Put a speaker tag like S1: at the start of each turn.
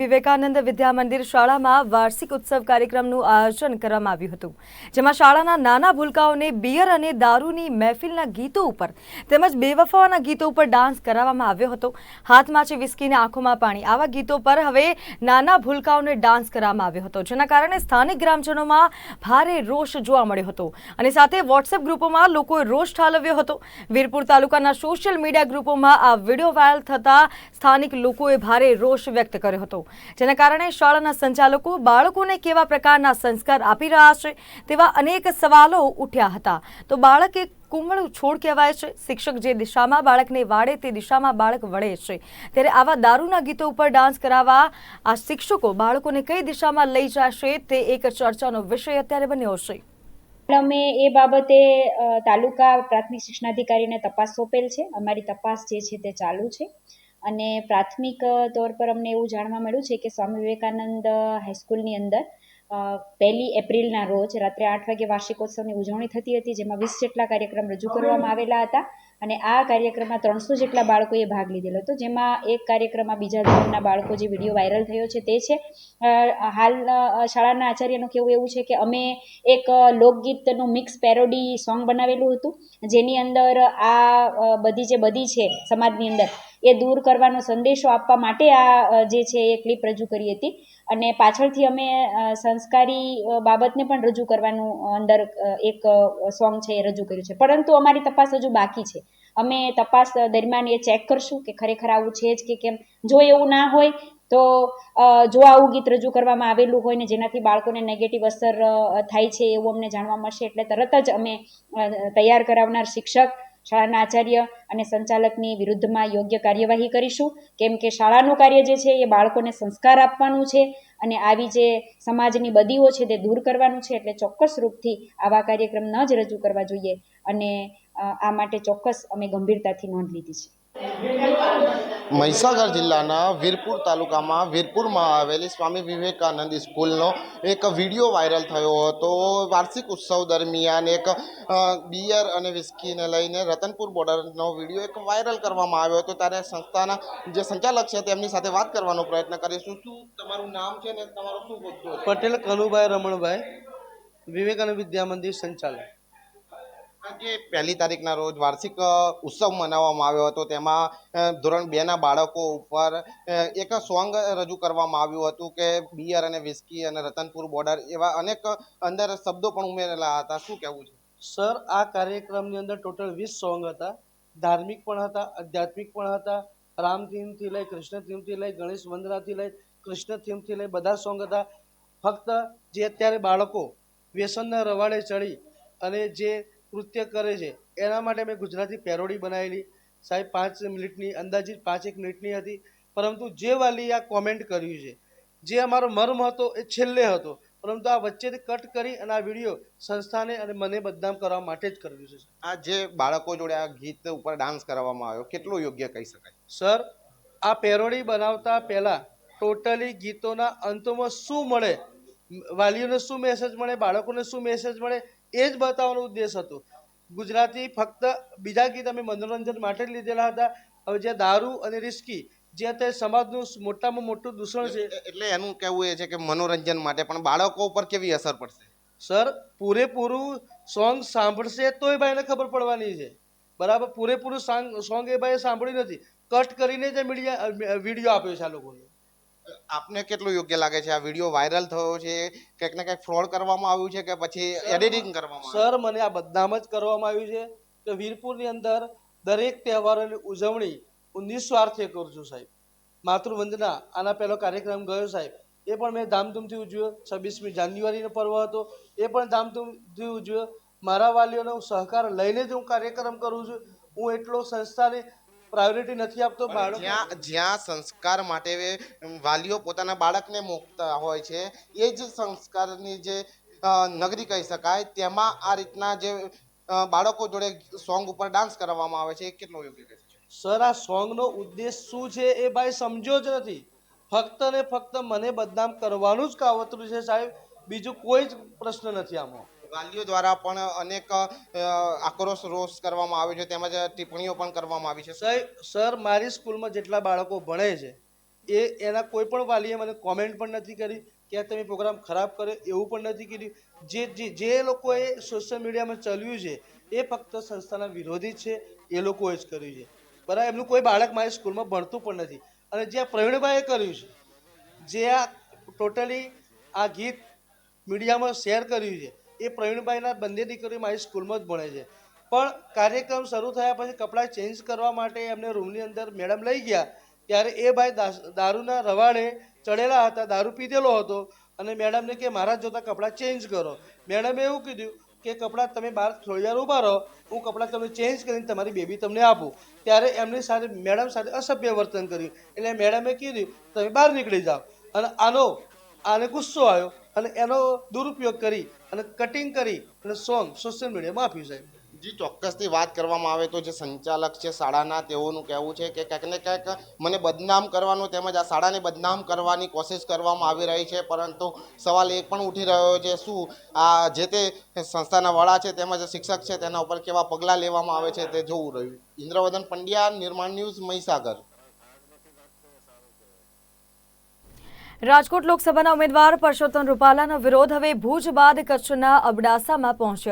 S1: વિવેકાનંદ વિદ્યા મંદિર શાળામાં વાર્ષિક ઉત્સવ કાર્યક્રમનું આયોજન કરવામાં આવ્યું હતું, જેમાં શાળાના નાના ભૂલકાઓને બિયર અને દારૂની મહેફિલના ગીતો ઉપર તેમજ બેવફાવાના ગીતો ઉપર ડાન્સ કરાવવામાં આવ્યો હતો. હાથમાં છે વિસ્કીને આંખોમાં પાણી. આવા ગીતો પર હવે નાના ભૂલકાઓને ડાન્સ કરવામાં આવ્યો હતો, જેના કારણે સ્થાનિક ગ્રામજનોમાં ભારે રોષ જોવા મળ્યો હતો અને સાથે વોટ્સએપ ગ્રુપોમાં લોકોએ રોષ ઠાલવ્યો હતો. વીરપુર તાલુકાના સોશિયલ મીડિયા ગ્રુપોમાં આ વીડિયો વાયરલ થતા સ્થાનિક લોકોએ ભારે રોષ વ્યક્ત કર્યો હતો. જેના કારણે શાળાના સંચાલકો બાળકોને કેવા પ્રકારના સંસ્કાર આપી રહ્યા છે તેવા અનેક સવાલો ઉઠ્યા હતા. તો બાળક એક કુમળું છોડ કહેવાય છે. શિક્ષક જે દિશામાં બાળકને વાળે તે દિશામાં બાળક વળે છે. ત્યારે આવા દારૂના ગીતો ઉપર ડાન્સ કરાવવા આ શિક્ષકો બાળકોને કઈ દિશામાં લઈ જશે તે એક ચર્ચાનો વિષય અત્યારે બન્યો છે.
S2: અમે એ બાબતે તાલુકા પ્રાથમિક શિક્ષણાધિકારીને તપાસ સોંપેલ છે. અમારી તપાસ જે છે તે ચાલુ છે. અને પ્રાથમિક તોર પર અમને એવું જાણવા મળ્યું છે કે સ્વામી વિવેકાનંદ હાઈસ્કૂલની અંદર પહેલી એપ્રિલના રોજ રાત્રે આઠ વાગે વાર્ષિકોત્સવની ઉજવણી થતી હતી, જેમાં વીસ જેટલા કાર્યક્રમ રજૂ કરવામાં આવેલા હતા અને આ કાર્યક્રમમાં ત્રણસો જેટલા બાળકોએ ભાગ લીધેલો હતો, જેમાં એક કાર્યક્રમમાં બીજા ધોરણના બાળકો જે વીડિયો વાયરલ થયો છે તે છે. હાલ શાળાના આચાર્યનું કહેવું એવું છે કે અમે એક લોકગીતનું મિક્સ પેરોડી સોંગ બનાવેલું હતું, જેની અંદર આ બધી જે બધી છે સમાજની અંદર એ દૂર કરવાનો સંદેશો આપવા માટે આ જે છે એ ક્લિપ રજૂ કરી હતી. અને પાછળથી અમે સંસ્કારી બાબતને પણ રજૂ કરવાનું અંદર એક સોંગ છે એ રજૂ કર્યું છે. પરંતુ અમારી તપાસ હજુ બાકી છે. અમે તપાસ દરમિયાન એ ચેક કરશું કે ખરેખર આવું છે જ કે કેમ. જો એવું ના હોય, તો જો આવું ગીત રજૂ કરવામાં આવેલું હોય ને જેનાથી બાળકોને નેગેટિવ અસર થાય છે એવું અમને જાણવા મળશે, એટલે તરત જ અમે તૈયાર કરાવનાર શિક્ષક શાળાના આચાર્ય અને સંચાલકની વિરુદ્ધમાં યોગ્ય કાર્યવાહી કરીશું. કેમ કે શાળાનું કાર્ય જે છે એ બાળકોને સંસ્કાર આપવાનું છે અને આવી જે સમાજની બદીઓ છે તે દૂર કરવાનું છે એટલે ચોક્કસ રૂપથી આવા કાર્યક્રમ ન જ રજૂ કરવા જોઈએ અને આ માટે ચોક્કસ અમે ગંભીરતાથી નોંધ લીધી છે.
S3: મહીસાગર જિલ્લાના વીરપુર તાલુકામાં વીરપુરમાં આવેલી સ્વામી વિવેકાનંદ સ્કૂલનો એક વીડિયો વાયરલ થયો હતો. વાર્ષિક ઉત્સવ દરમિયાન એક બિયર અને વિસ્કીને લઈને રતનપુર બોર્ડરનો વીડિયો એક વાયરલ કરવામાં આવ્યો હતો. ત્યારે સંસ્થાના જે સંચાલક છે તેમની સાથે વાત કરવાનો પ્રયત્ન કરીશું. શું તમારું નામ છે ને તમારું શું
S4: પટેલ કનુભાઈ રમણભાઈ, વિવેકાનંદ વિદ્યા મંદિર સંચાલક.
S3: આજે પહેલી તારીખના રોજ વાર્ષિક ઉત્સવ મનાવવામાં આવ્યો હતો. તેમાં ધોરણ બે ના બાળકો ઉપર એક સોંગ રજૂ કરવામાં આવ્યું હતું કે બિયર અને વિસ્કી અને રતનપુર બોર્ડર એવા અનેક અંદર શબ્દો પણ ઉમેરેલા હતા. શું કહેવું છે?
S4: સર, આ કાર્યક્રમની અંદર ટોટલ વીસ સોંગ હતા. ધાર્મિક પણ હતા, આધ્યાત્મિક પણ હતા. રામ થીમથી લઈ, કૃષ્ણ થીમથી લઈ, ગણેશ વંદનાથી લઈ, કૃષ્ણ થીમથી લઈ બધા સોંગ હતા. ફક્ત જે અત્યારે બાળકો વ્યસનના રવાડે ચડી અને જે કૃત્ય કરે છે. એના માટે મેં ગુજરાતી પેરોડી બનાવેલી. સાહેબ પાંચ મિનિટની અંદાજિત પાંચ એક મિનિટની હતી. પરંતુ જે વાલી આ કોમેન્ટ કર્યું છે જે અમારો મર્મ હતો એ છેલ્લે હતો. પરંતુ આ વચ્ચેથી કટ કરી અને આ વીડિયો સંસ્થાને અને મને બદનામ કરવા માટે જ કર્યું છે
S3: આ જે બાળકો જોડે આ ગીત ઉપર ડાન્સ કરવામાં આવ્યો કેટલો યોગ્ય કહી શકાય?
S4: સર આ પેરોડી બનાવતા પહેલાં ટોટલી ગીતોના અંતમાં શું મળે વાલીઓને શું મેસેજ મળે બાળકોને શું મેસેજ મળે એ જ બતાવવાનો ઉદ્દેશ હતો. ગુજરાતી ફક્ત બીજા ગીત અમે મનોરંજન માટે જ લીધેલા હતા. હવે જે દારૂ અને રિસ્કી જે અત્યારે સમાજનું મોટામાં મોટું દૂષણ છે.
S3: એટલે એનું કહેવું એ છે કે મનોરંજન માટે પણ બાળકો ઉપર કેવી અસર પડશે?
S4: સર પૂરેપૂરું સોંગ સાંભળશે તોય ભાઈને ખબર પડવાની છે. બરાબર પૂરેપૂરું સોંગ સોંગ એ ભાઈએ સાંભળ્યું નથી. કટ કરીને જ મીડિયા વીડિયો આપ્યો છે આ લોકોને.
S3: આપને કેટલું યોગ્ય લાગે છે? આ વીડિયો વાયરલ થયો છે કંઈક ને કંઈક ફ્રોડ કરવામાં આવ્યું છે કે પછી એડિટિંગ કરવામાં
S4: સર મને આ બદનામ જ કરવામાં આવ્યું છે કે વીરપુરની અંદર દરેક તહેવારોની ઉજવણી હું નિસ્વાર્થે કરું છું સાહેબ. માતૃવંદના આના પહેલો કાર્યક્રમ ગયો સાહેબ. એ પણ મેં ધામધૂમથી ઉજવ્યો. છવ્વીસમી જાન્યુઆરીનો પર્વ હતો. એ પણ ધામધૂમથી ઉજવ્યો. મારા વાલીઓનો સહકાર લઈને જ હું કાર્યક્રમ કરું છું. હું એટલો સંસ્થાને પ્રાયોરિટી નથી આપતો બાળક
S3: જ્યાં જ્યાં સંસ્કાર માટે વાલીઓ પોતાના બાળકને મોકતા હોય છે એ જ સંસ્કારની જે નગરી કહી શકાય તેમાં આ રીતના જે બાળકો જોડે સોંગ ઉપર ડાન્સ કરવામાં આવે છે એ કેટલો યોગ્ય છે
S4: સર આ સોંગનો ઉદ્દેશ શું છે એ ભાઈ સમજ્યો જ નથી. ફક્ત ને ફક્ત મને બદનામ કરવાનું જ કાવતરું છે સાહેબ. બીજું કોઈ જ પ્રશ્ન નથી આમાં.
S3: વાલીઓ દ્વારા પણ અનેક આક્રોશ રોષ કરવામાં આવ્યો છે, તેમજ ટિપ્પણીઓ પણ કરવામાં આવી છે.
S4: સર, મારી સ્કૂલમાં જેટલા બાળકો ભણે છે, એ, એના કોઈ પણ વાલીએ મને કોમેન્ટ પણ નથી કરી કે તમે પ્રોગ્રામ ખરાબ કર્યો, એવું પણ નથી કર્યું. જે જે લોકોએ સોશિયલ મીડિયામાં ચલ્યું છે, એ ફક્ત સંસ્થાના વિરોધી છે, એ લોકોએ જ કર્યું છે. બરાબર, એમનું કોઈ બાળક મારી સ્કૂલમાં ભણતું પણ નથી. અને જે આ પ્રવીણભાઈએ કર્યું છે, જે આ ટોટલી આ ગીત મીડિયામાં શેર કર્યું છે એ પ્રવીણભાઈના બંને દીકરીઓ મારી સ્કૂલમાં જ ભણે છે. પણ કાર્યક્રમ શરૂ થયા પછી કપડાં ચેન્જ કરવા માટે એમને રૂમની અંદર મેડમ લઈ ગયા. ત્યારે એ ભાઈ દારૂના રવાડે ચડેલા હતા, દારૂ પીધેલો હતો અને મેડમને કે, મારા જોતા કપડાં ચેન્જ કરો. મેડમે એવું કીધું કે, કપડાં તમે બહાર થોડી ઊભા રહો, હું કપડાં તમને ચેન્જ કરીને તમારી બેબી તમને આપું. ત્યારે એમની સાથે, મેડમ સાથે અસભ્ય વર્તન કર્યું. એટલે મેડમે કીધું, તમે બહાર નીકળી જાઓ. અને આનો, આને ગુસ્સો આવ્યો. અને એનો દુરુપયોગ કરી અને કટિંગ કરી અને સોંગ સોશિયલ મીડિયામાં આપ્યું સાહેબ
S3: જી, ચોક્કસથી વાત કરવામાં આવે તો જે સંચાલક છે, શાળાના, તેઓનું કહેવું છે કે ક્યાંક ને ક્યાંક મને બદનામ કરવાનું તેમજ આ શાળાને બદનામ કરવાની કોશિશ કરવામાં આવી રહી છે, પરંતુ સવાલ એ પણ ઉઠી રહ્યો છે, શું આ જે તે સંસ્થાના વડા છે તેમજ શિક્ષક છે તેના ઉપર કેવા પગલાં લેવામાં આવે છે તે જોવું રહ્યું. ઇન્દ્રવદન પંડ્યા, નિર્માણ ન્યૂઝ મહીસાગર.
S1: રાજકોટ લોકસભાના ઉમેદવાર પરસોત્તમ રૂપાલાનો વિરોધ હવે ભુજ બાદ કચ્છના અબડાસામાં પહોંચ્યો.